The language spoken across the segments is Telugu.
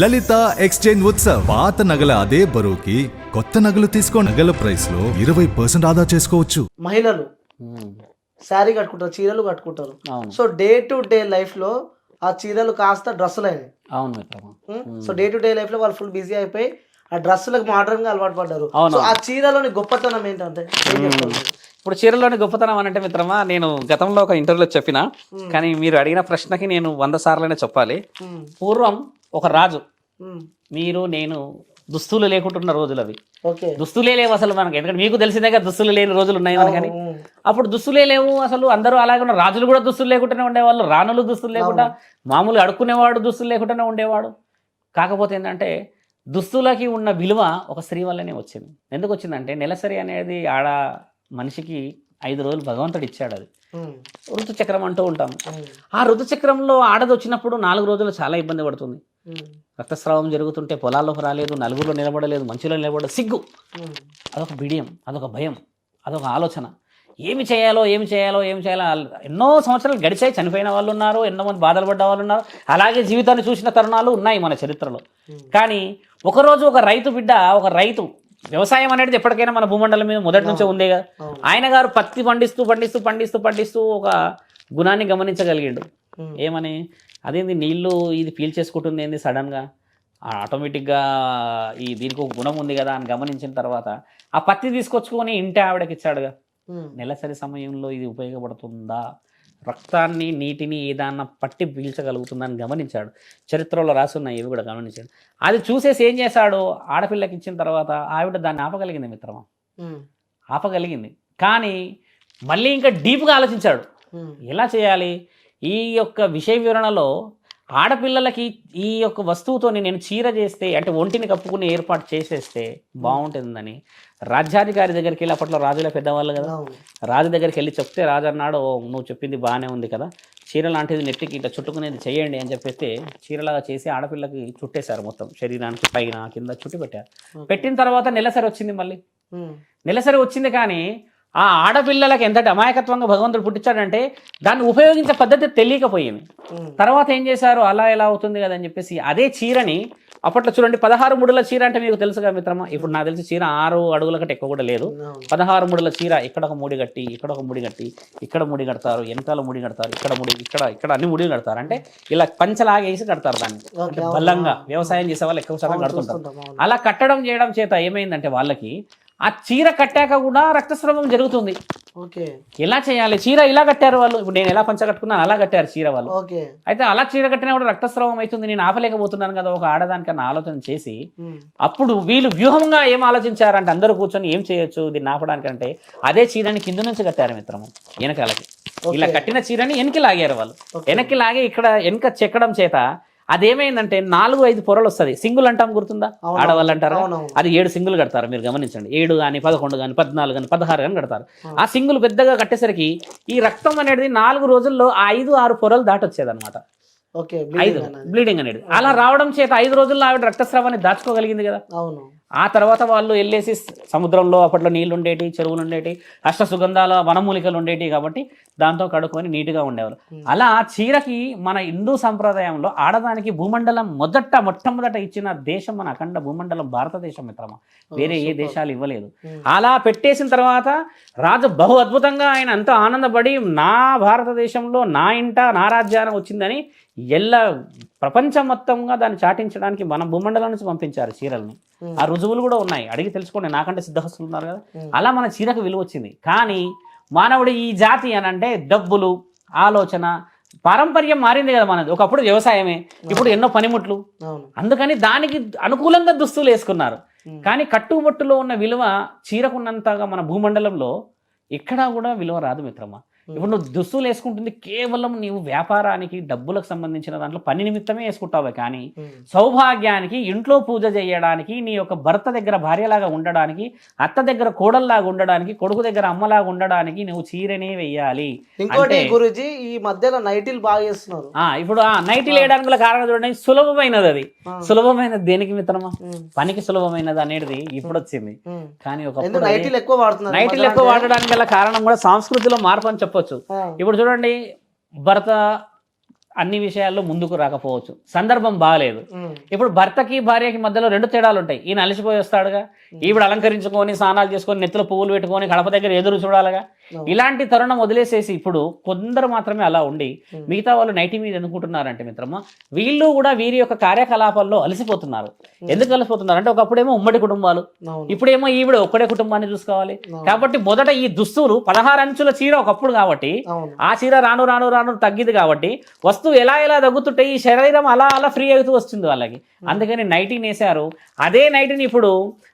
లలిత ఎక్స్చేంజ్ ఉత్సవ్. పాత నగల అదే బరువుకి కొత్త నగలు తీసుకో నగల ప్రైస్లో ఇరవై పర్సెంట్ ఆదా చేసుకోవచ్చు. మహిళలు శారీ కట్టుకుంటారు చీరలు కట్టుకుంటారు. అవును. సో డే టు డే లైఫ్లో ఆ చీరలు కాస్త డ్రెస్సులు అయినాయి. అవును మిత్రమా? సో డే టు డే లైఫ్లో వాళ్ళు ఫుల్ బిజీ అయిపోయి ఆ డ్రెస్సులకు మోడర్న్గా అలవాటు పడ్డారు. అవును. సో ఆ చీరలోని గొప్పతనం ఏంటంటే ఏం చెప్తారు మీరు? ఇప్పుడు చీరలోని గొప్పతనం అని అంటే మిత్రమా నేను గతంలో ఒక ఇంటర్వ్యూలో చెప్పిన కానీ మీరు అడిగిన ప్రశ్నకి నేను వంద సార్లనే చెప్పాలి. పూర్వం ఒక రాజు. మీరు నేను దుస్తులు లేకుంటున్న రోజులు అవి. దుస్తులే లేవు అసలు మనకి. ఎందుకంటే మీకు తెలిసిందే కదా దుస్తులు లేని రోజులు ఉన్నాయి మనకని. అప్పుడు దుస్తులే లేవు అసలు. అందరూ అలాగే ఉన్నారు. రాజులు కూడా దుస్తులు లేకుండానే ఉండేవాళ్ళు. రాణులు దుస్తులు లేకుండా మామూలు అడుక్కునేవాడు దుస్తులు లేకుండానే ఉండేవాడు. కాకపోతే ఏంటంటే దుస్తులకి ఉన్న విలువ ఒక స్త్రీ వల్లనే వచ్చింది. ఎందుకు వచ్చిందంటే నెలసరి అనేది ఆడ మనిషికి ఐదు రోజులు భగవంతుడు ఇచ్చాడు అది. ఋతుచక్రం అంటూ ఉంటాం ఉం. ఆ ఋతుచక్రంలో ఆడది వచ్చినప్పుడు నాలుగు రోజులు చాలా ఇబ్బంది పడుతుంది. రక్తస్రావం జరుగుతుంటే పొలాల్లోకి రాలేదు నలుగురిలో నిలబడలేదు మంచిలో నిలబడలేదు సిగ్గు. అదొక బిడియం అదొక భయం అదొక ఆలోచన. ఏమి చేయాలో ఏమి చేయాలో ఏమి చేయాలో ఎన్నో సంవత్సరాలు గడిచాయి. చనిపోయిన వాళ్ళు ఉన్నారు ఎన్నో మంది బాధలు పడ్డ వాళ్ళు ఉన్నారు అలాగే జీవితాన్ని చూసిన తరుణాలు ఉన్నాయి మన చరిత్రలో. కానీ ఒకరోజు ఒక రైతు బిడ్డ ఒక రైతు వ్యవసాయం అనేది ఎప్పటికైనా మన భూమండలం మీద మొదటి నుంచే ఉందే కదా. ఆయన గారు పత్తి పండిస్తూ పండిస్తూ పండిస్తూ పండిస్తూ ఒక గుణాన్ని గమనించగలిగిండు. ఏమని? అదేంది నీళ్ళు ఇది పీల్చేసుకుంటుంది ఏంది సడన్గా? ఆటోమేటిక్గా ఈ దీనికి ఒక గుణం ఉంది కదా అని గమనించిన తర్వాత ఆ పత్తి తీసుకొచ్చుకొని ఇంటి ఆవిడకి ఇచ్చాడుగా. నెలసరి సమయంలో ఇది ఉపయోగపడుతుందా? రక్తాన్ని నీటిని ఏదన్నా పట్టి పీల్చగలుగుతుందని గమనించాడు. చరిత్రలో రాసున్నాయి ఇవి కూడా గమనించాడు. అది చూసేసి ఏం చేశాడు? ఆడపిల్లకి ఇచ్చిన తర్వాత ఆవిడ దాన్ని ఆపగలిగింది మిత్రమా. ఆపగలిగింది. కానీ మళ్ళీ ఇంకా డీప్గా ఆలోచించాడు. ఎలా చేయాలి? ఈ యొక్క విషయ వివరణలో ఆడపిల్లలకి ఈ యొక్క వస్తువుతో నేను చీర చేస్తే అంటే ఒంటిని కప్పుకుని ఏర్పాటు చేసేస్తే బాగుంటుందని. రాజ్యాధికారి దగ్గరికి వెళ్ళి అప్పట్లో రాజుల పెద్దవాళ్ళు కదా. రాజు దగ్గరికి వెళ్ళి చెప్తే రాజు అన్నాడు "ఓ, నువ్వు చెప్పింది బాగానే ఉంది కదా. చీర లాంటిది నెత్తికి ఇట్లా చుట్టుకునేది చేయండి అని చెప్పేస్తే చీరలాగా చేసి ఆడపిల్లకి చుట్టేశారు మొత్తం. శరీరానికి పైన కింద చుట్టి పెట్టారు. పెట్టిన తర్వాత నెలసరి వచ్చింది మళ్ళీ. నెలసరి వచ్చింది కానీ ఆ ఆడపిల్లలకి ఎంత అమాయకత్వంగా భగవంతుడు పుట్టించాడంటే దాన్ని ఉపయోగించే పద్ధతి తెలియకపోయింది. తర్వాత ఏం చేశారు అలా ఎలా అవుతుంది కదా అని చెప్పేసి అదే చీరని అప్పట్లో చూడండి పదహారు ముడుల చీర అంటే మీకు తెలుసుగా మిత్రమా ఇప్పుడు నాకు తెలిసి చీర ఆరు అడుగుల కంటే ఎక్కువ కూడా లేదు. పదహారు ముడుల చీర ఇక్కడ ఒక ముడి కట్టి ఇక్కడ ఒక ముడి కట్టి ఇక్కడ ముడి కడతారు వెనకాల ముడి కడతారు ఇక్కడ ముడి ఇక్కడ ఇక్కడ అన్ని ముడి కడతారు అంటే ఇలా పంచలాగేసి కడతారు దాన్ని. బలంగా వ్యవసాయం చేసే వాళ్ళు ఎక్కువ శాతం కడుతుంటారు. అలా కట్టడం చేయడం చేత ఏమైందంటే వాళ్ళకి ఆ చీర కట్టాక కూడా రక్తస్రావం జరుగుతుంది. ఓకే. ఎలా చేయాలి? చీర ఇలా కట్టారు వాళ్ళు. ఇప్పుడు నేను ఎలా పంచ కట్టుకున్నాను అలా కట్టారు చీర వాళ్ళు. ఓకే. అయితే అలా చీర కట్టినా కూడా రక్తస్రావం అవుతుంది. నేను ఆపలేకపోతున్నాను కదా ఒక ఆడదానికన్నా ఆలోచన చేసి. అప్పుడు వీళ్ళు వ్యూహంగా ఏం ఆలోచించారంటే అందరూ కూర్చొని ఏం చేయొచ్చు దీన్ని ఆపడానికంటే అదే చీరని కింద నుంచి కట్టారు మిత్రము వెనకాలకి. ఇలా కట్టిన చీరని వెనక్కి లాగారు వాళ్ళు. వెనక్కి లాగి ఇక్కడ వెనక చెక్కడం చేత అదేమైందంటే నాలుగు ఐదు పొరలు వస్తుంది. సింగుల్ అంటాం గుర్తుందా. ఆడవాళ్ళు అంటారు. అది ఏడు సింగులు కడతారు మీరు గమనించండి. ఏడు కానీ పదకొండు కానీ పద్నాలుగు కానీ పదహారు కానీ కడతారు. ఆ. సింగులు పెద్దగా కట్టేసరికి ఈ రక్తం అనేది నాలుగు రోజుల్లో ఆ ఐదు ఆరు పొరలు దాటొచ్చేది అనమాట ఓకే ఐదు. బ్లీడింగ్ అనేది. అలా రావడం చేత ఐదు రోజుల్లో ఆవిడ రక్తస్రావాన్ని దాచుకోగలిగింది కదా? అవును. ఆ తర్వాత వాళ్ళు వెళ్ళేసి సముద్రంలో అప్పట్లో నీళ్ళు ఉండేటి చెరువులు ఉండేటి అష్ట సుగంధాల వనమూలికలు ఉండేటి కాబట్టి దాంతో కడుక్కొని నీట్గా ఉండేవారు అలా చీరకి మన హిందూ సంప్రదాయంలో ఆడదానికి భూమండలం మొదట మొట్టమొదట ఇచ్చిన దేశం మన అఖండ భూమండలం భారతదేశం మిత్రమా. వేరే ఏ దేశాలు ఇవ్వలేదు. అలా పెట్టేసిన తర్వాత రాజు బహు అద్భుతంగా ఆయన ఎంతో ఆనందపడి నా భారతదేశంలో నా ఇంట నా రాజ్యానం వచ్చిందని ఎల్ల ప్రపంచం మొత్తంగా దాన్ని చాటించడానికి మన భూమండలం నుంచి పంపించారు చీరల్ని. ఆ రుజువులు కూడా ఉన్నాయి. అడిగి తెలుసుకోండి నాకంటే సిద్ధహస్తులు ఉన్నారు కదా. అలా మన చీరకు విలువ వచ్చింది కానీ మానవుడు ఈ జాతి అని అంటే డబ్బులు ఆలోచన పారంపర్యం మారింది కదా మనది. ఒకప్పుడు వ్యవసాయమే ఇప్పుడు ఎన్నో పనిముట్లు. అందుకని దానికి అనుకూలంగా దుస్తులు వేసుకున్నారు. కానీ కట్టుబొట్టులో ఉన్న విలువ చీరకున్నంతగా మన భూమండలంలో ఎక్కడా కూడా విలువ రాదు మిత్రమా. ఇప్పుడు నువ్వు దుస్తులు వేసుకుంటుంది కేవలం నీవు వ్యాపారానికి డబ్బులకు సంబంధించిన దాంట్లో పని నిమిత్తమే వేసుకుంటావే కానీ. సౌభాగ్యానికి ఇంట్లో పూజ చేయడానికి నీ యొక్క భర్త దగ్గర భార్యలాగా ఉండడానికి అత్త దగ్గర కోడల్లాగా ఉండడానికి కొడుకు దగ్గర అమ్మలాగా ఉండడానికి నువ్వు చీరనే వెయ్యాలి ఇంకోటి గురుజీ ఈ మధ్యలో నైటీలు బాగా చేస్తున్నారు ఆ ఇప్పుడు ఆ నైట్ వేయడానికి గల కారణం చూడండి సులభమైనది అది. సులభమైనది దేనికి మిత్రమా. పనికి సులభమైనది అనేది ఇప్పుడు వచ్చింది. కానీ ఒకప్పుడు నైటీలు ఎక్కువ వాడుతున్నారు నైట్లు ఎక్కువ వాడడానికి గల కారణం కూడా సంస్కృతిలో మార్పు అని చెప్పొచ్చు. ఇప్పుడు చూడండి భర్త అన్ని విషయాల్లో ముందుకు రాకపోవచ్చు. సందర్భం బాగాలేదు. ఇప్పుడు భర్తకి భార్యకి మధ్యలో రెండు తేడాలు ఉంటాయి ఈయన అలసిపోయి వస్తాడుగా. ఈవిడ అలంకరించుకొని స్నానాలు చేసుకొని నెత్తులో పువ్వులు పెట్టుకొని కడప దగ్గర ఎదురు చూడాలిగా. ఇలాంటి తరుణం వదిలేసేసి ఇప్పుడు కొందరు మాత్రమే అలా ఉండి మిగతా వాళ్ళు నైటి మీద ఎందుకుంటున్నారంటే మిత్రమా వీళ్ళు కూడా వీరి యొక్క కార్యకలాపాల్లో అలసిపోతున్నారు. ఎందుకు అలసిపోతున్నారు? అంటే ఒకప్పుడేమో ఉమ్మడి కుటుంబాలు ఇప్పుడేమో ఈవిడ ఒక్కడే కుటుంబాన్ని చూసుకోవాలి. కాబట్టి మొదట ఈ దుస్తులు పదహారు అంచుల చీర ఒకప్పుడు కాబట్టి ఆ చీర రాను రాను రాను తగ్గింది కాబట్టి వస్తువు ఎలా ఎలా తగ్గుతుంటే ఈ శరీరం అలా అలా ఫ్రీ అవుతూ వస్తుంది వాళ్ళకి. అందుకని నైటీ నేసారు అదే నైటీని ఇప్పుడు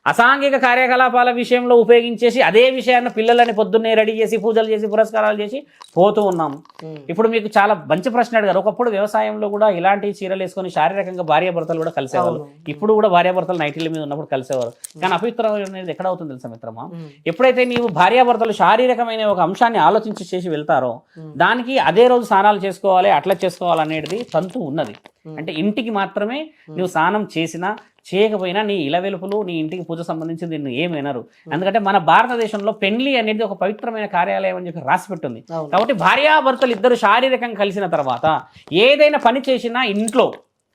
అసాంఘిక కార్యకలాపాల విషయంలో ఉపయోగించేసి అదే విషయాన్ని పిల్లలని పొద్దున్నే రెడీ చేసి పూజలు చేసి పురస్కారాలు చేసి పోతూ ఉన్నాం ఉమ్. ఇప్పుడు మీకు చాలా మంచి ప్రశ్న అడిగారు. ఒకప్పుడు వ్యవసాయంలో కూడా ఇలాంటి చీరలు వేసుకొని శారీరకంగా భార్యాభర్తలు కూడా కలిసేవాళ్ళు ఇప్పుడు కూడా భార్యాభర్తలు నైటీల మీద ఉన్నప్పుడు కలిసేవారు. కానీ అపవిత్రం అనేది ఎక్కడ అవుతుంది తెలుసా మిత్రమా. ఎప్పుడైతే నీవు భార్యాభర్తలు శారీరకమైన ఒక అంశాన్ని ఆలోచించి చేసి వెళ్తారో దానికి అదే రోజు స్నానాలు చేసుకోవాలి అట్లా చేసుకోవాలి అనేది తంతు ఉన్నది. అంటే ఇంటికి మాత్రమే నువ్వు స్నానం చేసినా చేయకపోయినా నీ ఇలవెలుపులు నీ ఇంటికి పూజ సంబంధించింది నిన్ను ఏమైనారు. ఎందుకంటే మన భారతదేశంలో పెళ్ళి అనేది ఒక పవిత్రమైన కార్యాలయం అని చెప్పి రాసి పెట్టింది. కాబట్టి భార్యాభర్తలు ఇద్దరు శారీరకంగా కలిసిన తర్వాత ఏదైనా పని చేసినా ఇంట్లో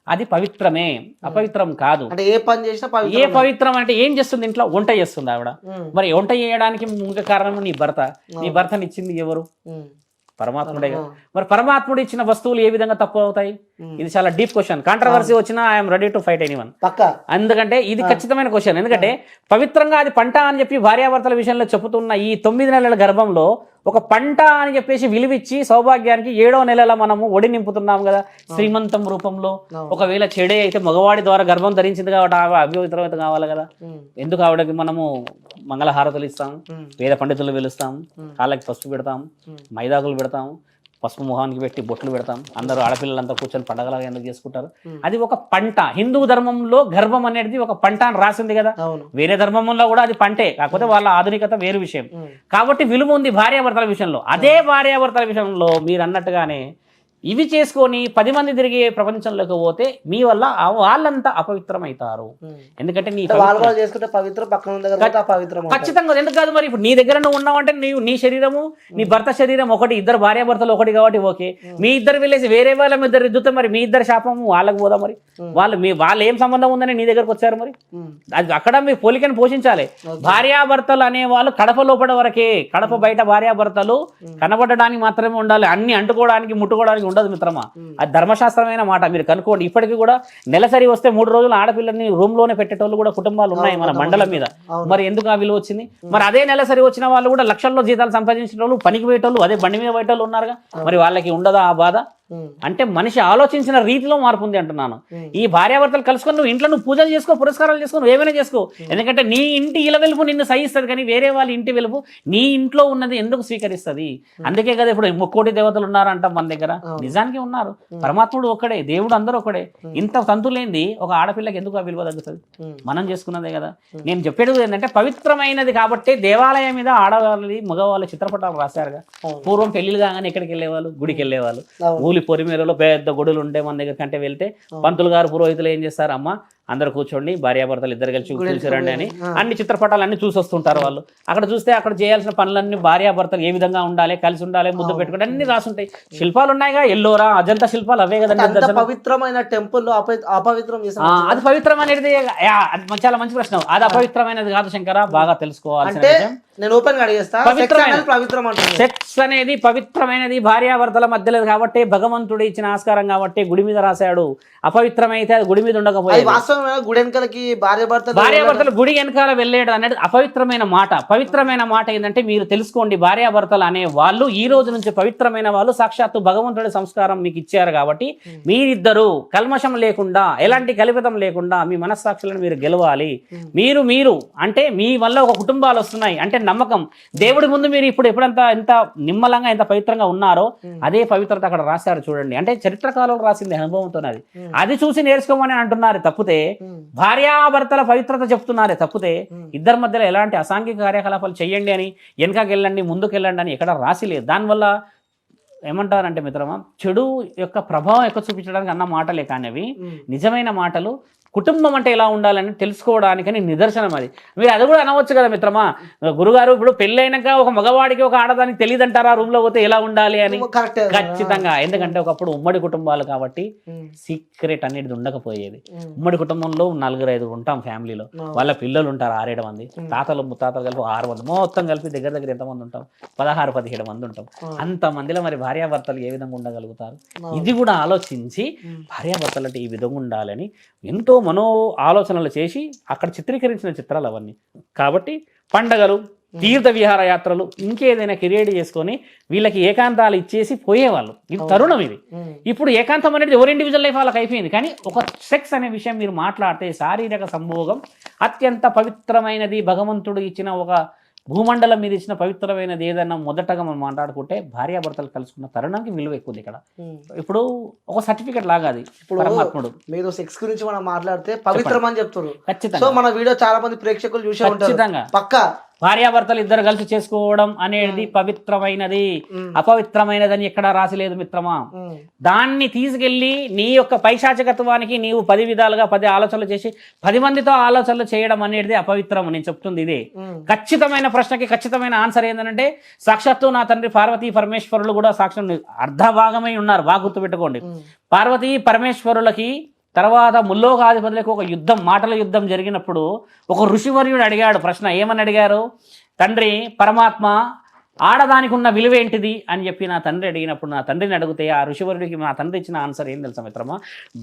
అది పవిత్రమే అపవిత్రం కాదు. అంటే ఏ పని చేసినా ఏ పవిత్రం అంటే ఏం చేస్తుంది ఇంట్లో? వంట చేస్తుంది ఆవిడ. మరి వంట చేయడానికి ముఖ్య కారణం నీ భర్త. నీ భర్తని ఇచ్చింది ఎవరు. పరమాత్ముడే. మరి పరమాత్ముడు ఇచ్చిన వస్తువులు ఏ విధంగా తప్పు అవుతాయి. ఇది చాలా డీప్ క్వశ్చన్. కాంట్రవర్సీ వచ్చినా I'm ready to fight anyone. పక్క. ఎందుకంటే ఇది ఖచ్చితమైన క్వశ్చన్. ఎందుకంటే పవిత్రంగా అది పంట అని చెప్పి భార్యాభర్తల విషయంలో చెబుతున్న ఈ తొమ్మిది నెలల గర్భంలో ఒక పంట అని చెప్పేసి విలువిచ్చి సౌభాగ్యానికి ఏడో నెలల మనము ఒడి నింపుతున్నాం కదా శ్రీమంతం రూపంలో. ఒకవేళ చెడే అయితే మగవాడి ద్వారా గర్భం ధరించింది కాబట్టి ఆవిడ అభిపవిత్రత కావాలి కదా. ఎందుకు ఆవిడకి మనము మంగళహారతులు ఇస్తాం. వేద పండితులు పిలుస్తాం. కాళ్ళకి పసుపు పెడతాం. మైదాకులు పెడతాం పసుపు మొహానికి పెట్టి బొట్లు పెడతాం అందరూ ఆడపిల్లలంతా కూర్చొని పండగలాగా ఎందుకు చేసుకుంటారు. అది ఒక పంట హిందూ ధర్మంలో గర్భం అనేది ఒక పంట అని రాసింది కదా వేరే ధర్మంలో కూడా అది పంటే కాకపోతే వాళ్ళ ఆధునికత వేరు విషయం. కాబట్టి విలువ ఉంది భార్యాభర్తల విషయంలో అదే భార్యాభర్తల విషయంలో మీరు అన్నట్టుగానే ఇవి చేసుకొని పది మంది తిరిగి ప్రపంచంలోకి పోతే మీ వల్ల వాళ్ళంతా అపవిత్రమవుతారు. ఉమ్. ఎందుకంటే నీ చేసుకుంటే పవిత్రం పక్కన అపవిత్రం అంటారు. ఖచ్చితంగా ఎందుకు కాదు మరి? ఇప్పుడు నీ దగ్గర నువ్వు ఉన్నావంటే నీవు నీ శరీరము నీ భర్త శరీరం ఒకటి ఇద్దరు భార్యాభర్తలు ఒకటి కాబట్టి ఓకే. మీ ఇద్దరు వెళ్ళేసి వేరే వాళ్ళ మీ ఇద్దరు ఇద్దుతే మరి మీ ఇద్దరు శాపము వాళ్ళకి పోదా మరి? వాళ్ళు మీ వాళ్ళు ఏం సంబంధం ఉందని నీ దగ్గరకు వచ్చారు మరి. అది అక్కడ మీ పోలికను పోషించాలి. భార్యాభర్తలు అనే వాళ్ళు కడప లోపల వరకే కడప బయట భార్యాభర్తలు కనబడడానికి మాత్రమే ఉండాలి. అన్ని అంటుకోవడానికి ముట్టుకోవడానికి ఉండదు మిత్రమా. అది ధర్మశాస్త్రమైన మాట. మీరు కనుక్కోండి. ఇప్పటికీ కూడా నెలసరి వస్తే మూడు రోజులు ఆడపిల్లల్ని రూమ్లోనే పెట్టేటోళ్ళు కూడా కుటుంబాలు ఉన్నాయి మన మండలం మీద. మరి ఎందుకు ఆ విలువ వచ్చింది? మరి అదే నెలసరి వచ్చిన వాళ్ళు కూడా లక్షల్లో జీతాలు సంపాదించిన వాళ్ళు పనికి పోయేటోళ్ళు అదే బండి మీద పోయేటోళ్ళు ఉన్నారుగా. మరి వాళ్ళకి ఉండదా ఆ బాధ. అంటే మనిషి ఆలోచించిన రీతిలో మార్పు ఉంది అంటున్నాను. ఈ భార్యాభర్తలు కలుసుకొని నువ్వు ఇంట్లో నువ్వు పూజలు చేసుకో పురస్కారాలు చేసుకో నువ్వు ఏమైనా చేసుకో. ఎందుకంటే నీ ఇంటి ఇల వెలుపు నిన్ను సహిస్తుంది కానీ వేరే వాళ్ళ ఇంటి వెలుపు నీ ఇంట్లో ఉన్నది ఎందుకు స్వీకరిస్తుంది? అందుకే కదా ఇప్పుడు ముక్కోటి దేవతలు ఉన్నారంట మన దగ్గర. నిజానికి ఉన్నారు. పరమాత్ముడు ఒక్కడే దేవుడు అందరూ ఒకడే ఇంత తంతులేంది ఒక ఆడపిల్లకి ఎందుకు ఆ విలువ తగ్గుతుంది. మనం చేసుకున్నదే కదా. నేను చెప్పేది ఏంటంటే పవిత్రమైనది కాబట్టి దేవాలయం మీద ఆడవాళ్ళది మగవాళ్ళ చిత్రపటాలు రాశారుగా. పూర్వం పెళ్ళిళ్ళు కాగానే ఎక్కడికి వెళ్ళేవాళ్ళు? గుడికి వెళ్ళేవాళ్ళు. ఊలి పొరిమేరలో పెద్ద గుడులు ఉండే మన దగ్గర కంటే వెళ్తే పంతులు గారు పురోహితులు ఏం చేస్తారు అమ్మ అందరు కూర్చోండి భార్యాభర్తలు ఇద్దరు కలిసి కూర్చోరండి రండి అని. అన్ని చిత్రపటాలు అన్ని చూసి వస్తుంటారు వాళ్ళు. అక్కడ చూస్తే అక్కడ చేయాల్సిన పనులన్నీ భార్యాభర్తలు ఏ విధంగా ఉండాలి కలిసి ఉండాలి ముద్దు పెట్టుకుంటే అన్ని రాసుంటాయి. శిల్పాలు ఉన్నాయిగా ఎల్లోరా అజంతా శిల్పాలు అవే కదండి. పవిత్రమైన టెంపుల్ అపవిత్రం అది పవిత్రం అనేది చాలా మంచి ప్రశ్న. అది అపవిత్రమైనది కాదు శంకర బాగా విషయం. నేను ఓపెన్ పవిత్రం సెక్స్ అనేది పవిత్రమైనది భార్యాభర్తల మధ్యలో కాబట్టి భగవంతుడు ఇచ్చిన ఆస్కారం కాబట్టి గుడి మీద రాశాడు. అపవిత్రమైతే అది గుడి మీద ఉండకపోయేది. గుడి వెనకలకి భార్య భర్త భార్యాభర్తలు గుడి వెనకాల వెళ్ళేయడం అనేది అపవిత్రమైన మాట. పవిత్రమైన మాట ఏంటంటే మీరు తెలుసుకోండి భార్యాభర్తలు అనే వాళ్ళు ఈ రోజు నుంచి పవిత్రమైన వాళ్ళు. సాక్షాత్తు భగవంతుడి సంస్కారం మీకు ఇచ్చారు కాబట్టి మీరిద్దరూ కల్మషం లేకుండా ఎలాంటి కల్పితం లేకుండా మీ మనస్సాక్షులను మీరు గెలవాలి. మీరు మీరు అంటే మీ వల్ల ఒక కుటుంబాలు వస్తున్నాయి అంటే నమ్మకం. దేవుడి ముందు మీరు ఇప్పుడు ఎప్పుడంత ఎంత నిమ్మలంగా ఎంత పవిత్రంగా ఉన్నారో అదే పవిత్రత అక్కడ రాశారు చూడండి. అంటే చరిత్రకాలంలో రాసింది అనుభవంతో అది. అది చూసి నేర్చుకోమని అంటున్నారు తప్పితే భార్యాభర్తల పవిత్రత చెప్తున్నారే తప్పితే ఇద్దరి మధ్యలో ఎలాంటి అసాంఘిక కార్యకలాపాలు చేయండి అని వెనకకి వెళ్ళండి ముందుకు వెళ్ళండి అని ఎక్కడ రాసి లేదు. దానివల్ల ఏమంటారంటే మిత్రమా చెడు యొక్క ప్రభావం ఎక్కువ చూపించడానికి అన్న మాటలే కానీ అవి నిజమైన మాటలు కుటుంబం అంటే ఎలా ఉండాలని తెలుసుకోవడానికని నిదర్శనం అది. మీరు అది కూడా అనవచ్చు కదా మిత్రమా? గురుగారు ఇప్పుడు పెళ్ళైనాక ఒక మగవాడికి ఒక ఆడదానికి తెలియదంటారా? రూమ్లో పోతే ఎలా ఉండాలి అని? ఖచ్చితంగా. ఎందుకంటే ఒకప్పుడు ఉమ్మడి కుటుంబాలు కాబట్టి సీక్రెట్ అనేది ఉండకపోయేది. ఉమ్మడి కుటుంబంలో నలుగురు ఐదు ఉంటాం ఫ్యామిలీలో. వాళ్ళ పిల్లలు ఉంటారు ఆరేడు మంది. తాతలు ముత్తాతలు కలిపి ఆరు మంది. మొత్తం కలిపి దగ్గర దగ్గర ఎంతమంది ఉంటాం? పదహారు పదిహేడు మంది ఉంటాం. అంత మందిలో మరి భార్యాభర్తలు ఏ విధంగా ఉండగలుగుతారు? ఇది కూడా ఆలోచించి భార్యాభర్తలు అంటే ఈ విధంగా ఉండాలని ఎంతో మనో ఆలోచనలు చేసి అక్కడ చిత్రీకరించిన చిత్రాలు అవన్నీ. కాబట్టి పండగలు తీర్థ విహార యాత్రలు ఇంకేదైనా క్రియేట్ చేసుకొని వీళ్ళకి ఏకాంతాలు ఇచ్చేసి పోయేవాళ్ళు. ఇది తరుణం ఇది. ఇప్పుడు ఏకాంతం అనేది ఎవరి ఇండివిజువల్ లైఫ్ వాళ్ళకి అయిపోయింది. కానీ ఒక సెక్స్ అనే విషయం మీరు మాట్లాడితే శారీరక సంభోగం అత్యంత పవిత్రమైనది భగవంతుడు ఇచ్చిన ఒక భూమండలం మీద ఇచ్చిన పవిత్రమైనది ఏదైనా మొదటగా మనం మాట్లాడుకుంటే భార్యాభర్తలు కలుసుకున్న తరుణానికి విలువ ఎక్కువ ఉంది ఇక్కడ ఇప్పుడు ఒక సర్టిఫికెట్ లాగా అది ఇప్పుడు మీరు సెక్స్ గురించి మనం మాట్లాడితే పవిత్రం అని చెప్తారు ఖచ్చితంగా. మన వీడియో చాలా మంది ప్రేక్షకులు చూసే ఉంటారు. పక్కా. భార్యాభర్తలు ఇద్దరు కలిసి చేసుకోవడం అనేది పవిత్రమైనది. అపవిత్రమైనదని ఎక్కడా రాసిలేదు మిత్రమా. దాన్ని తీసుకెళ్ళి నీ యొక్క పైశాచికత్వానికి నీవు పది విధాలుగా పది ఆలోచనలు చేసి పది మందితో ఆలోచనలు చేయడం అనేది అపవిత్రం నేను చెప్తుంది ఇదే. ఖచ్చితమైన ప్రశ్నకి ఖచ్చితమైన ఆన్సర్ ఏంటంటే సాక్షాత్తు నా తండ్రి పార్వతీ పరమేశ్వరులు కూడా సాక్షాత్ అర్ధభాగమై ఉన్నారు బాగా గుర్తుపెట్టుకోండి. పార్వతీ పరమేశ్వరులకి తర్వాత ముల్లోకాధిపతులకు ఒక యుద్ధం మాటల యుద్ధం జరిగినప్పుడు ఒక ఋషివర్యుడు అడిగాడు ప్రశ్న ఏమని అడిగారు? తండ్రి పరమాత్మ ఆడదానికి ఉన్న విలువ ఏంటిది అని చెప్పి నా తండ్రి అడిగినప్పుడు నా తండ్రిని అడిగితే ఆ ఋషివర్యుడికి మా తండ్రి ఇచ్చిన ఆన్సర్ ఏం తెలుసా మిత్రమా?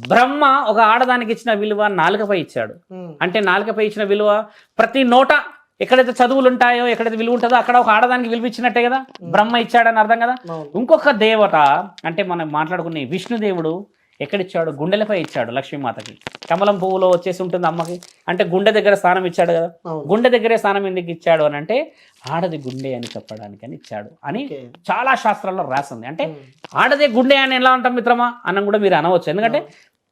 బ్రహ్మ ఒక ఆడదానికి ఇచ్చిన విలువ నాలుకపై ఇచ్చాడు. అంటే నాలుకపై ఇచ్చిన విలువ ప్రతి నోట ఎక్కడైతే చదువులు ఉంటాయో ఎక్కడైతే విలువ ఉంటుందో అక్కడ ఒక ఆడదానికి విలువ ఇచ్చినట్టే కదా? బ్రహ్మ ఇచ్చాడని అర్థం కదా. ఇంకొక దేవత అంటే మనం మాట్లాడుకునే విష్ణుదేవుడు ఎక్కడిచ్చాడు? గుండెలపై ఇచ్చాడు లక్ష్మీమాతకి. కమలం పువ్వులో వచ్చేసి ఉంటుంది అమ్మకి. అంటే గుండె దగ్గర స్థానం ఇచ్చాడు కదా. గుండె దగ్గరే స్థానం ఎందుకు ఇచ్చాడు అని అంటే ఆడది గుండె అని చెప్పడానికి అని ఇచ్చాడు అని. చాలా శాస్త్రాల్లో రాసింది. అంటే. ఆడదే గుండె అని ఎలా ఉంటాం మిత్రమా? అన్నం కూడా మీరు అనవచ్చు. ఎందుకంటే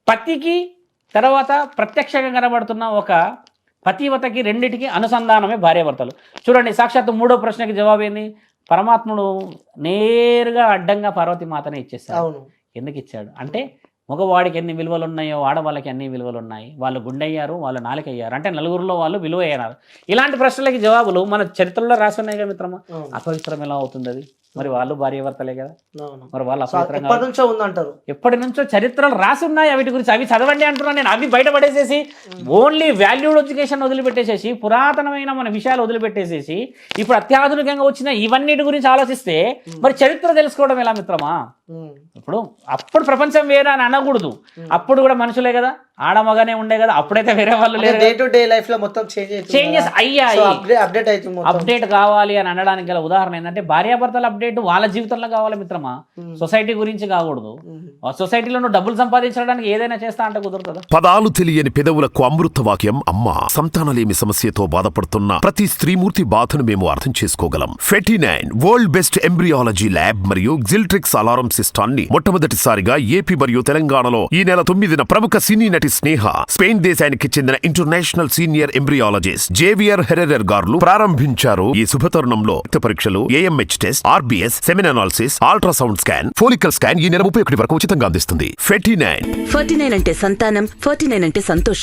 పతికి తర్వాత ప్రత్యక్షంగా కనబడుతున్న ఒక పతివతకి రెండిటికి అనుసంధానమే భార్యాభర్తలు. చూడండి సాక్షాత్తు మూడో ప్రశ్నకి జవాబు ఏంది? పరమాత్ముడు నేరుగా అడ్డంగా పార్వతీ మాతనే ఇచ్చేస్తాడు ఎందుకు ఇచ్చాడు? అంటే మగవాడికి ఎన్ని విలువలు ఉన్నాయో ఆడవాళ్ళకి అన్ని విలువలు ఉన్నాయి వాళ్ళు గుండె అయ్యారు వాళ్ళు నాలుక అయ్యారు అంటే నలుగురిలో వాళ్ళు విలువ అయ్యారు ఇలాంటి ప్రశ్నలకి జవాబులు మన చరిత్రలో రాసి ఉన్నాయి కదా మిత్రమా. అపవిత్రం ఎలా అవుతుంది అది మరి వాళ్ళు భార్యాభర్తలే కదా? అవును. మరి వాళ్ళు అపవిత్రంగా ఎప్పటి నుంచో ఉందంటారు. ఎప్పటి నుంచో చరిత్రలు రాసి ఉన్నాయి వీటి గురించి అవి చదవండి అంటున్నాను నేను. అవి బయటపడేసేసి ఓన్లీ వాల్యూడ్ ఎడ్యుకేషన్ వదిలిపెట్టేసేసి పురాతనమైన మన విషయాలు వదిలిపెట్టేసేసి ఇప్పుడు అత్యాధునికంగా వచ్చిన ఇవన్నిటి గురించి ఆలోచిస్తే మరి చరిత్ర తెలుసుకోవడం ఎలా మిత్రమా. ఇప్పుడు అప్పుడు ప్రపంచం వేరే అని అనకూడదు అప్పుడు కూడా మనుషులే కదా? ఆడమగానే ఉండే కదా అప్పుడైతే వేరే వాళ్ళు లేరు డే టు డే లైఫ్లో మొత్తం చేంజెస్ అయ్యాయి. అప్డేట్ అప్డేట్ అవుతుంది మొత్తం. అప్డేట్ కావాలి అని అనడానికి గల ఉదాహరణ ఏంటంటే భార్యాభర్తల అప్డేట్ వాళ్ళ జీవితంలో కావాలి మిత్రమా? సొసైటీ గురించి కాకూడదు. ఆ సొసైటీలో నువ్వు డబ్బులు సంపాదించడానికి ఏదైనా చేస్తా అంటే కుదురుతుందా? పదాలు తెలియని పెదవులకు అమృత వాక్యం అమ్మ. సంతానలేమి సమస్యతో బాధపడుతున్న ప్రతి స్త్రీమూర్తి బాధను మేము అర్థం చేసుకోగలం. Fifty nine world best embryology lab మరియు జిల్ట్రిక్స్ అలారం సిస్టాన్ని మొట్టమొదటిసారిగా ఏపీ మరియు తెలంగాణలో ఈ నెల తొమ్మిదిన ప్రముఖ సినీ నటి స్నేహ స్పెయిన్ దేశానికి చెందిన international senior embryologist Javier Herrera గారు ప్రారంభించారు ఈ శుభతరుణంలో. రక్త పరీక్షలు AMH test RBS semen analysis ultrasound scan follicle scan ఈ నెల ముప్పై ఒకటి వరకు ఉచితంగా అందిస్తుంది. Ferty nine. ఫార్టీ నైన్ అంటే సంతానం ఫార్టీ నైన్ అంటే సంతోషం.